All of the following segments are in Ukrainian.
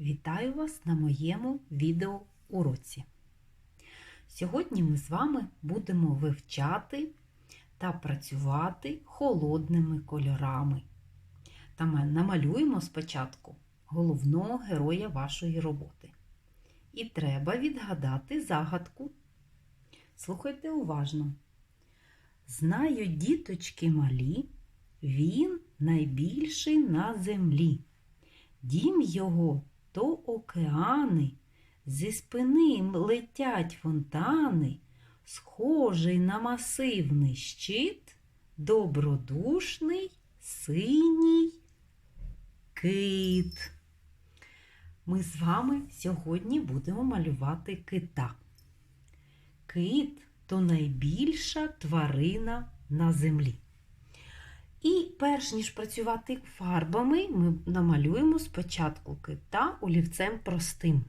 Вітаю вас на моєму відеоуроці. Сьогодні ми з вами будемо вивчати та працювати холодними кольорами. Та ми намалюємо спочатку головного героя вашої роботи. І треба відгадати загадку. Слухайте уважно. Знають діточки малі, він найбільший на землі. Дім його то океани, зі спини летять фонтани, схожий на масивний щит, добродушний синій кит. Ми з вами сьогодні будемо малювати кита. Кит то найбільша тварина на землі. І перш ніж працювати фарбами, ми намалюємо спочатку кита олівцем простим.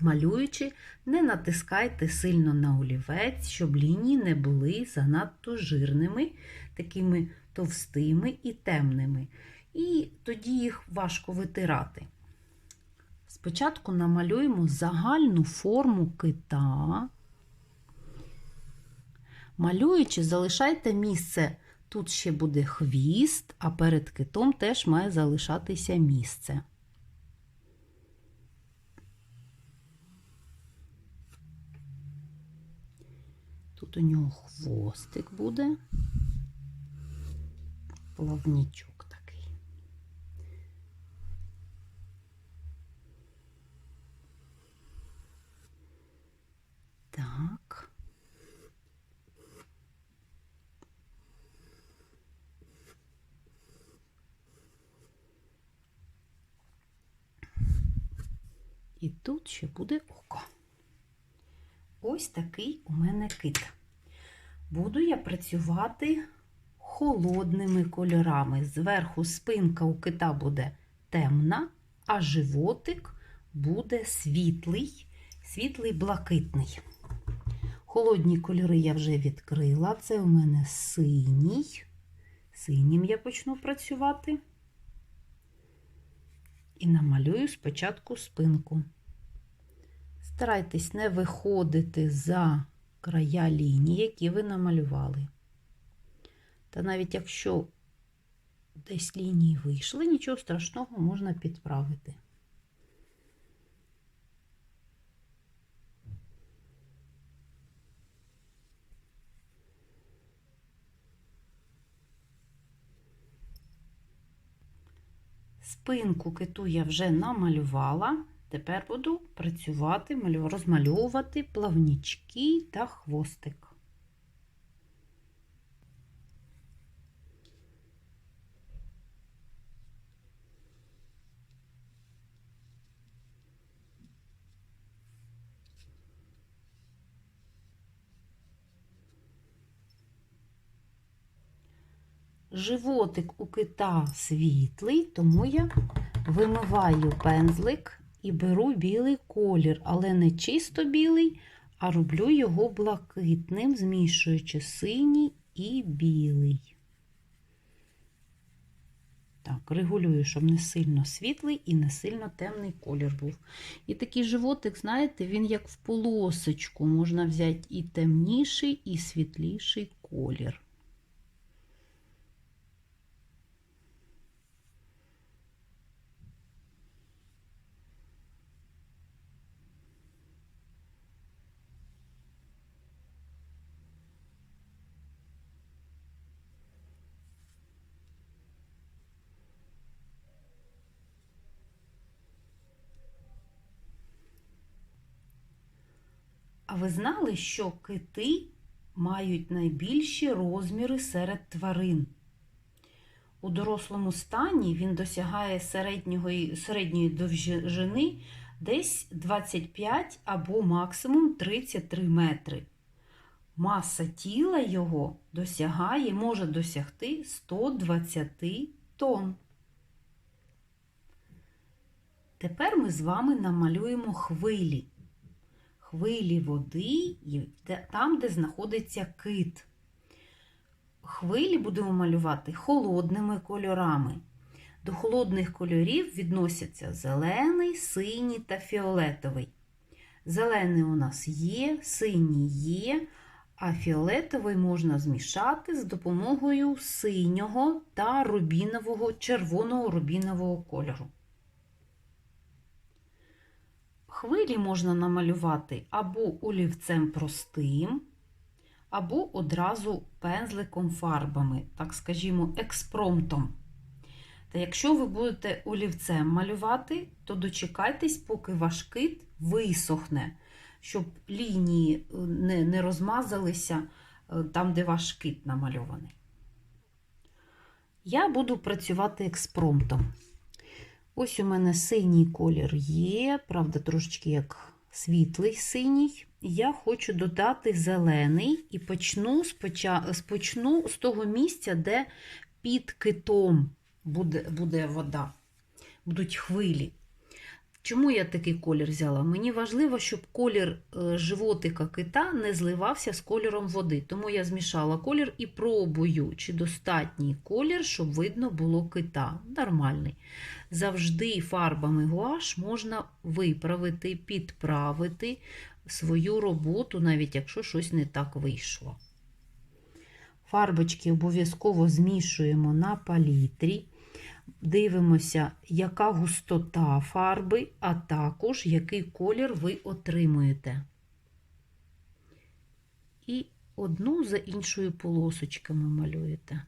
Малюючи, не натискайте сильно на олівець, щоб лінії не були занадто жирними, такими товстими і темними. І тоді їх важко витирати. Спочатку намалюємо загальну форму кита. Малюючи, залишайте місце. Тут ще буде хвіст, а перед китом теж має залишатися місце. Тут у нього хвостик буде, плавнічок такий. Так. І тут ще буде око. Ось такий у мене кит. Буду я працювати холодними кольорами. Зверху спинка у кита буде темна, а животик буде світлий, світлий блакитний. Холодні кольори я вже відкрила. Це у мене синій. Синім я почну працювати. І намалюю спочатку спинку. Старайтесь не виходити за края лінії, які ви намалювали. Та навіть якщо десь лінії вийшли, нічого страшного можна підправити. Спинку киту я вже намалювала. Тепер буду працювати, розмальовувати плавнічки та хвостик. Животик у кита світлий, тому я вимиваю пензлик і беру білий колір, але не чисто білий, а роблю його блакитним, змішуючи синій і білий. Так, регулюю, щоб не сильно світлий і не сильно темний колір був. І такий животик, знаєте, він як в полосочку. Можна взяти і темніший, і світліший колір. А ви знали, що кити мають найбільші розміри серед тварин? У дорослому стані він досягає середньої, середньої довжини десь 25 або максимум 33 метри. Маса тіла його досягає, може досягти 120 тонн. Тепер ми з вами намалюємо хвилі хвилі води, там, де знаходиться кит. Хвилі будемо малювати холодними кольорами. До холодних кольорів відносяться зелений, синій та фіолетовий. Зелений у нас є, синій є, а фіолетовий можна змішати з допомогою синього та рубінового, червоного рубінового кольору. Хвилі можна намалювати або олівцем простим, або одразу пензликом фарбами, так скажімо, експромтом. Та якщо ви будете олівцем малювати, то дочекайтесь, поки ваш кит висохне, щоб лінії не, не розмазалися там, де ваш кит намальований. Я буду працювати експромтом. Ось у мене синій колір є, правда, трошечки як світлий синій. Я хочу додати зелений і почну, спочну з того місця, де під китом буде, буде вода, будуть хвилі. Чому я такий колір взяла? Мені важливо, щоб колір животика кита не зливався з кольором води. Тому я змішала колір і пробую, чи достатній колір, щоб видно було кита. Нормальний. Завжди фарбами гуаш можна виправити, підправити свою роботу, навіть якщо щось не так вийшло. Фарбочки обов'язково змішуємо на палітрі. Дивимося, яка густота фарби, а також який колір ви отримуєте. І одну за іншою полосочками малюєте.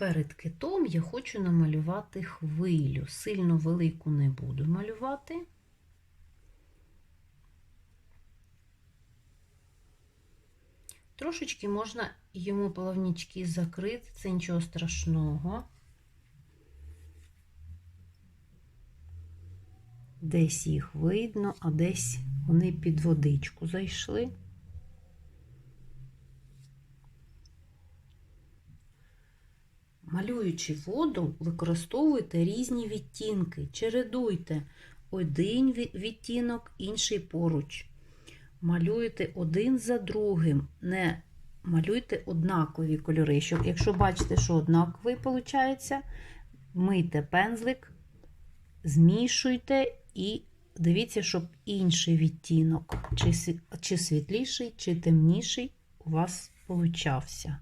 Перед китом я хочу намалювати хвилю. Сильно велику не буду малювати. Трошечки можна йому плавнічки закрити, це нічого страшного. Десь їх видно, а десь вони під водичку зайшли. Малюючи воду, використовуйте різні відтінки, чередуйте один відтінок, інший поруч. Малюйте один за другим, не малюйте однакові кольори. Щоб, Якщо бачите, що однаковий виходить, мийте пензлик, змішуйте і дивіться, щоб інший відтінок, чи світліший, чи темніший, у вас получався.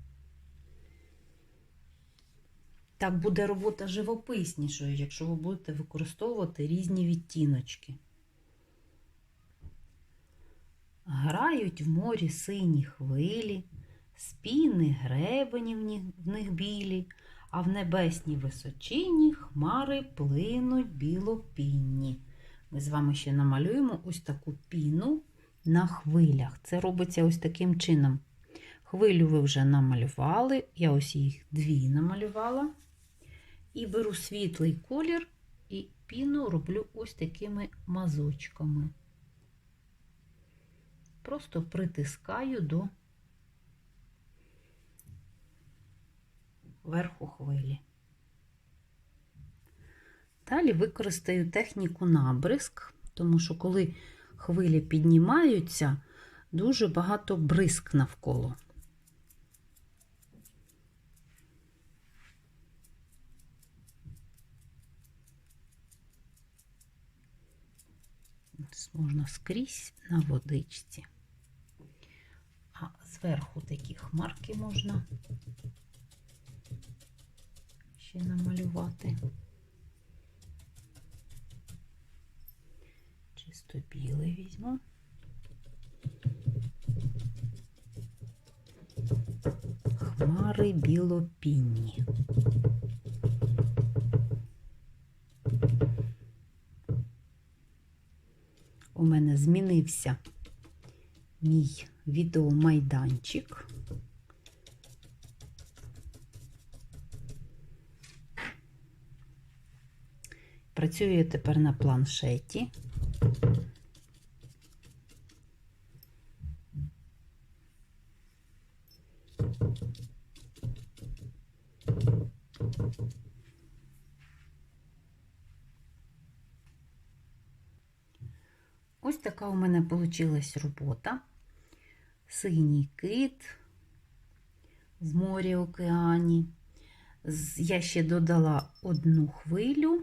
Так буде робота живописнішою, якщо ви будете використовувати різні відтіночки. Грають в морі сині хвилі, спіни гребені в них білі, а в небесній височині хмари плинуть білопінні. Ми з вами ще намалюємо ось таку піну на хвилях. Це робиться ось таким чином. Хвилю ви вже намалювали, я ось їх дві намалювала. І беру світлий колір і піну роблю ось такими мазочками. Просто притискаю до верху хвилі. Далі використаю техніку набризк, тому що коли хвилі піднімаються, дуже багато бризк навколо. Можна скрізь на водичці. А зверху такі хмарки можна ще намалювати. Чисто білий візьму. Хмари білопінні. У мене змінився мій відеомайданчик. Працюю я тепер на планшеті. Ось така у мене вийшла робота. Синій кит в морі океані. Я ще додала одну хвилю.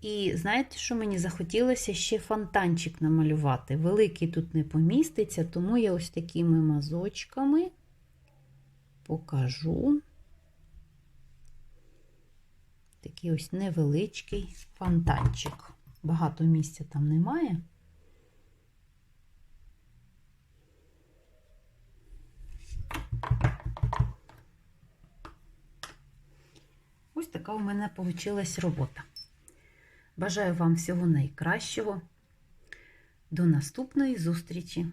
І знаєте, що мені захотілося ще фонтанчик намалювати. Великий тут не поміститься, тому я ось такими мазочками покажу. Такий ось невеличкий фонтанчик. Багато місця там немає. Ось така у мене вийшла робота. Бажаю вам всього найкращого. До наступної зустрічі!